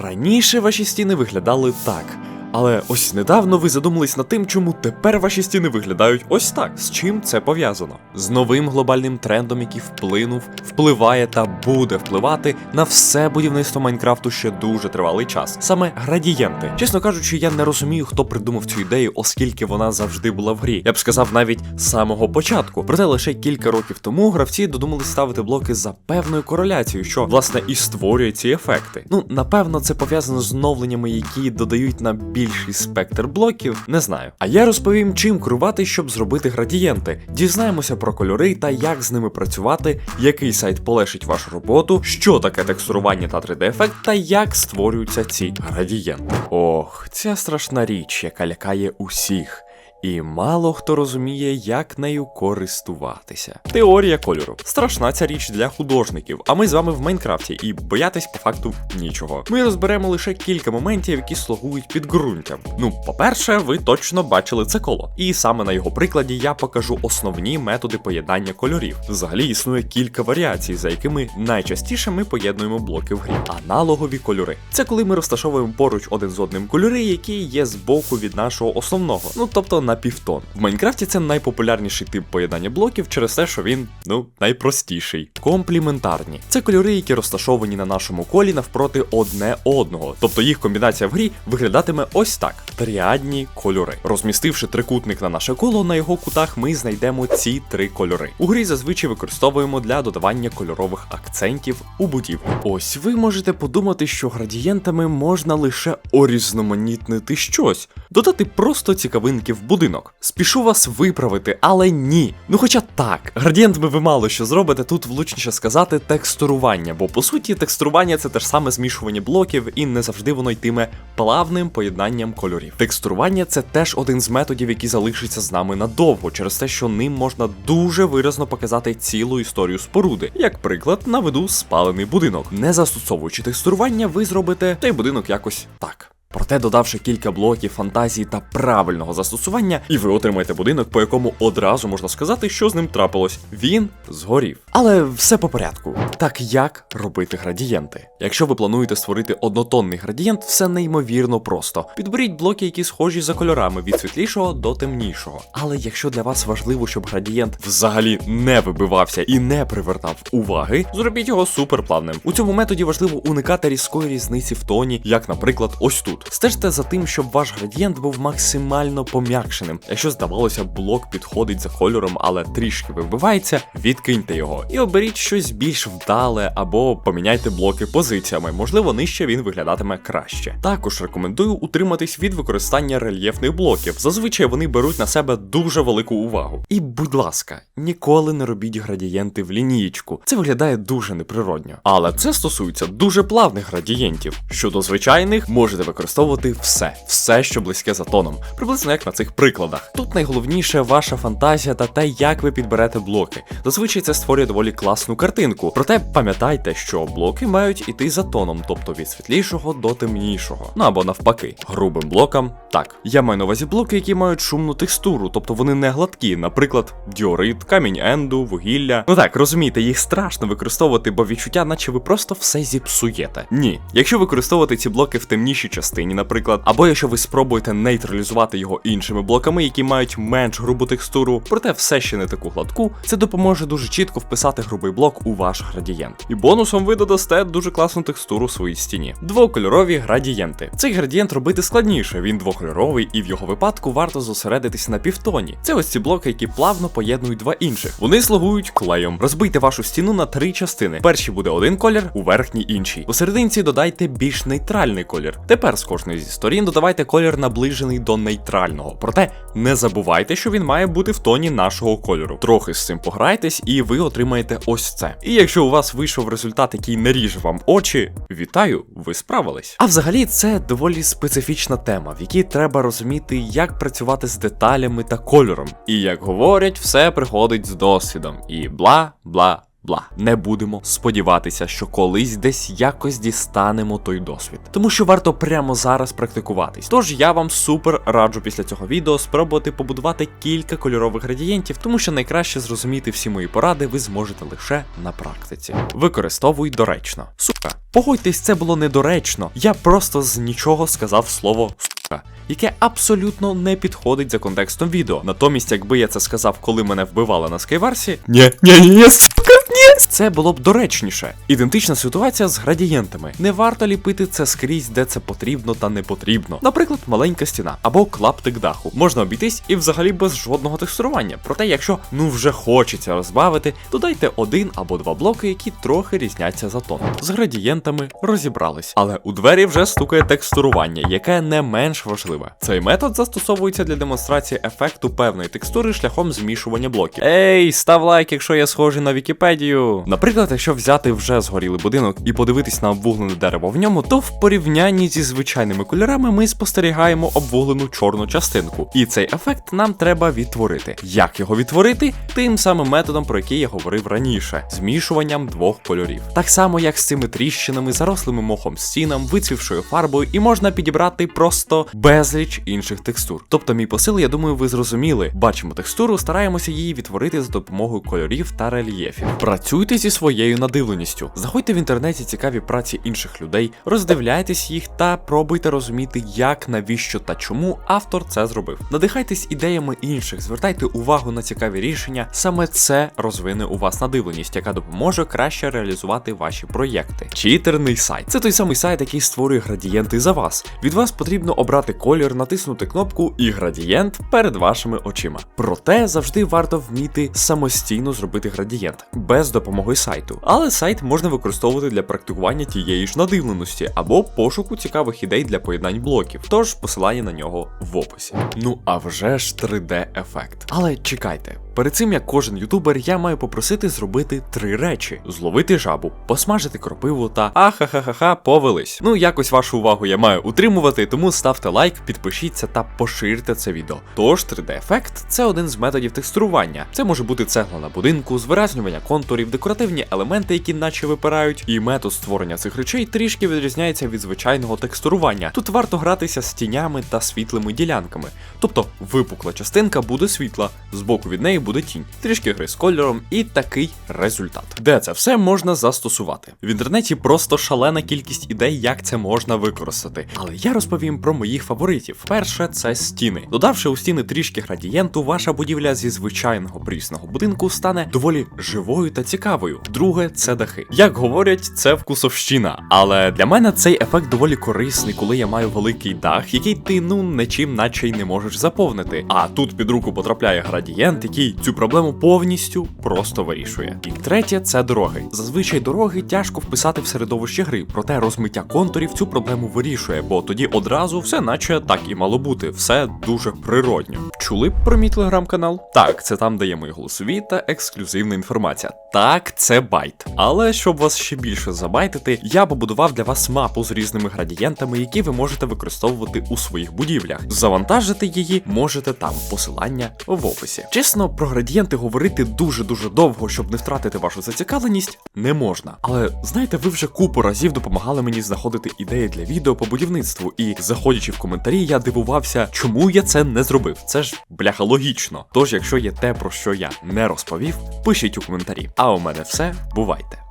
Раніше ваші стіни виглядали так. Але ось недавно ви задумались над тим, чому тепер ваші стіни виглядають ось так. З чим це пов'язано? З новим глобальним трендом, який вплинув, впливає та буде впливати на все будівництво Майнкрафту ще дуже тривалий час. Саме градієнти. Чесно кажучи, я не розумію, хто придумав цю ідею, оскільки вона завжди була в грі. Я б сказав навіть з самого початку. Проте лише кілька років тому гравці додумались ставити блоки за певною кореляцією, що власне і створює ці ефекти. Ну напевно, це пов'язано з оновленнями, які додають на більший спектр блоків, не знаю. А я розповім, чим керувати, щоб зробити градієнти. Дізнаємося про кольори та як з ними працювати, який сайт полешить вашу роботу, що таке текстурування та 3D-ефект, та як створюються ці градієнти. Ох, ця страшна річ, яка лякає усіх. І мало хто розуміє, як нею користуватися. Теорія кольору. Страшна ця річ для художників, а ми з вами в Майнкрафті і боятись по факту нічого. Ми розберемо лише кілька моментів, які слугують підґрунтям. Ну, по-перше, ви точно бачили це коло. І саме на його прикладі я покажу основні методи поєднання кольорів. Взагалі існує кілька варіацій, за якими найчастіше ми поєднуємо блоки в грі. Аналогові кольори. Це коли ми розташовуємо поруч один з одним кольори, які є збоку від нашого основного. Ну тобто на півтон. В Майнкрафті це найпопулярніший тип поєднання блоків через те, що він ну найпростіший. Компліментарні це кольори, які розташовані на нашому колі навпроти одне одного. Тобто їх комбінація в грі виглядатиме ось так: тріадні кольори. Розмістивши трикутник на наше коло, на його кутах ми знайдемо ці три кольори. У грі зазвичай використовуємо для додавання кольорових акцентів у будівлі. Ось ви можете подумати, що градієнтами можна лише орізноманітнити щось, додати просто цікавинки в будинок. Спішу вас виправити, але ні. Ну хоча так, градієнтами ви мало що зробите, тут влучніше сказати текстурування, бо по суті текстурування це те ж саме змішування блоків, і не завжди воно йтиме плавним поєднанням кольорів. Текстурування це теж один з методів, який залишиться з нами надовго, через те, що ним можна дуже виразно показати цілу історію споруди. Як приклад, наведу спалений будинок. Не застосовуючи текстурування, ви зробите той будинок якось так. Проте, додавши кілька блоків фантазії та правильного застосування, і ви отримаєте будинок, по якому одразу можна сказати, що з ним трапилось. Він згорів. Але все по порядку. Так як робити градієнти? Якщо ви плануєте створити однотонний градієнт, все неймовірно просто. Підберіть блоки, які схожі за кольорами від світлішого до темнішого. Але якщо для вас важливо, щоб градієнт взагалі не вибивався і не привертав уваги, зробіть його суперплавним. У цьому методі важливо уникати різкої різниці в тоні, як, наприклад, ось тут. Стежте за тим, щоб ваш градієнт був максимально пом'якшеним. Якщо здавалося, блок підходить за кольором, але трішки вибивається, відкиньте його і оберіть щось більш вдале або поміняйте блоки позиціями. Можливо, нижче він виглядатиме краще. Також рекомендую утриматись від використання рельєфних блоків. Зазвичай вони беруть на себе дуже велику увагу. І, будь ласка, ніколи не робіть градієнти в лінієчку. Це виглядає дуже неприродньо. Але це стосується дуже плавних градієнтів. Щодо звичайних, можете використовувати все, все, що близьке за тоном, приблизно як на цих прикладах. Тут найголовніше ваша фантазія та те, як ви підберете блоки. Зазвичай це створює доволі класну картинку. Проте пам'ятайте, що блоки мають іти за тоном, тобто від світлішого до темнішого. Ну або навпаки, грубим блокам. Так, я маю на увазі блоки, які мають шумну текстуру, тобто вони не гладкі, наприклад, діорит, камінь енду, вугілля. Ну так, розумієте, їх страшно використовувати, бо відчуття, наче ви просто все зіпсуєте. Ні, якщо використовувати ці блоки в темнішій частині, наприклад, або якщо ви спробуєте нейтралізувати його іншими блоками, які мають менш грубу текстуру, проте все ще не таку гладку, це допоможе дуже чітко вписати грубий блок у ваш градієнт. І бонусом ви додасте дуже класну текстуру в своїй стіні. Двокольорові градієнти. Цей градієнт робити складніше, він двокольоровий, і в його випадку варто зосередитись на півтоні. Це ось ці блоки, які плавно поєднують два інших. Вони слугують клеєм. Розбийте вашу стіну на три частини. Першій буде один колір, у верхній інший. У серединці додайте більш нейтральний колір. Тепер кожної зі сторін додавайте колір наближений до нейтрального. Проте не забувайте, що він має бути в тоні нашого кольору. Трохи з цим пограйтесь, і ви отримаєте ось це. І якщо у вас вийшов результат, який не ріже вам очі, вітаю, ви справились. А взагалі це доволі специфічна тема, в якій треба розуміти, як працювати з деталями та кольором. І як говорять, все приходить з досвідом. І бла бла. Бла. Не будемо сподіватися, що колись десь якось дістанемо той досвід. Тому що варто прямо зараз практикуватись. Тож я вам супер раджу після цього відео спробувати побудувати кілька кольорових градієнтів, тому що найкраще зрозуміти всі мої поради ви зможете лише на практиці. Використовуй доречно. Сука, погодьтесь, це було недоречно. Я просто з нічого сказав слово сука. Яке абсолютно не підходить за контекстом відео. Натомість, якби я це сказав, коли мене вбивали на скайварсі, ні, ні, ні, ні, сука, ні, це було б доречніше. Ідентична ситуація з градієнтами. Не варто ліпити це скрізь, де це потрібно та не потрібно. Наприклад, маленька стіна або клаптик даху. Можна обійтись і взагалі без жодного текстурування. Проте, якщо ну вже хочеться розбавити, додайте один або два блоки, які трохи різняться за тоном. З градієнтами розібрались. Але у двері вже стукає текстурування, яке не менш важливе. Цей метод застосовується для демонстрації ефекту певної текстури шляхом змішування блоків. Ей, став лайк, якщо я схожий на Вікіпедію. Наприклад, якщо взяти вже згорілий будинок і подивитись на обвуглене дерево в ньому, то в порівнянні зі звичайними кольорами ми спостерігаємо обвуглену чорну частинку. І цей ефект нам треба відтворити. Як його відтворити? Тим самим методом, про який я говорив раніше, змішуванням двох кольорів. Так само, як з цими тріщинами, зарослими мохом стінам, вицвівшою фарбою, і можна підібрати просто безліч інших текстур. Тобто, мій посил, я думаю, ви зрозуміли. Бачимо текстуру, стараємося її відтворити за допомогою кольорів та рельєфів. Працюйте зі своєю надивленістю. Заходьте в інтернеті цікаві праці інших людей, роздивляйтесь їх та пробуйте розуміти, як, навіщо та чому автор це зробив. Надихайтесь ідеями інших, звертайте увагу на цікаві рішення. Саме це розвине у вас надивленість, яка допоможе краще реалізувати ваші проєкти. Читерний сайт це той самий сайт, який створює градієнти за вас. Від вас потрібно обрати колір, натиснути кнопку і градієнт перед вашими очима. Проте завжди варто вміти самостійно зробити градієнт без допомоги сайту. Але сайт можна використовувати для практикування тієї ж надивленості або пошуку цікавих ідей для поєднань блоків. Тож посилання на нього в описі. Ну а вже ж 3D-ефект. Але чекайте. Перед цим як кожен ютубер, я маю попросити зробити три речі: зловити жабу, посмажити кропиву та ахахахаха повелись. Ну якось вашу увагу я маю утримувати, тому ставте лайк, підпишіться та поширте це відео. Тож 3D-ефект це один з методів текстурування. Це може бути цегла на будинку, звиразнювання контурів, декоративні елементи, які наче випирають. І метод створення цих речей трішки відрізняється від звичайного текстурування. Тут варто гратися з тінями та світлими ділянками. Тобто випукла частинка буде світла, збоку від неї буде тінь, трішки гри з кольором і такий результат. Де це все можна застосувати? В інтернеті просто шалена кількість ідей, як це можна використати. Але я розповім про моїх фаворитів. Перше це стіни. Додавши у стіни трішки градієнту, ваша будівля зі звичайного прісного будинку стане доволі живою та цікавою. Друге це дахи. Як говорять, це вкусовщина. Але для мене цей ефект доволі корисний, коли я маю великий дах, який ти ну нічим наче й не можеш заповнити. А тут під руку потрапляє градієнт, який цю проблему повністю просто вирішує. І третє це дороги. Зазвичай дороги тяжко вписати в середовище гри, проте розмиття контурів цю проблему вирішує, бо тоді одразу все наче так і мало бути, все дуже природньо. Чули б про мій телеграм-канал? Так, це там, де є мої голосові та ексклюзивна інформація. Так, це байт. Але щоб вас ще більше забайтити, я побудував для вас мапу з різними градієнтами, які ви можете використовувати у своїх будівлях. Завантажити її можете там, посилання в описі. Чесно, про градієнти говорити дуже-дуже довго, щоб не втратити вашу зацікавленість, не можна. Але знаєте, ви вже купу разів допомагали мені знаходити ідеї для відео по будівництву, і заходячи в коментарі, я дивувався, чому я це не зробив. Це ж бляха логічно. Тож, якщо є те, про що я не розповів, пишіть у коментарі. А у мене все, бувайте.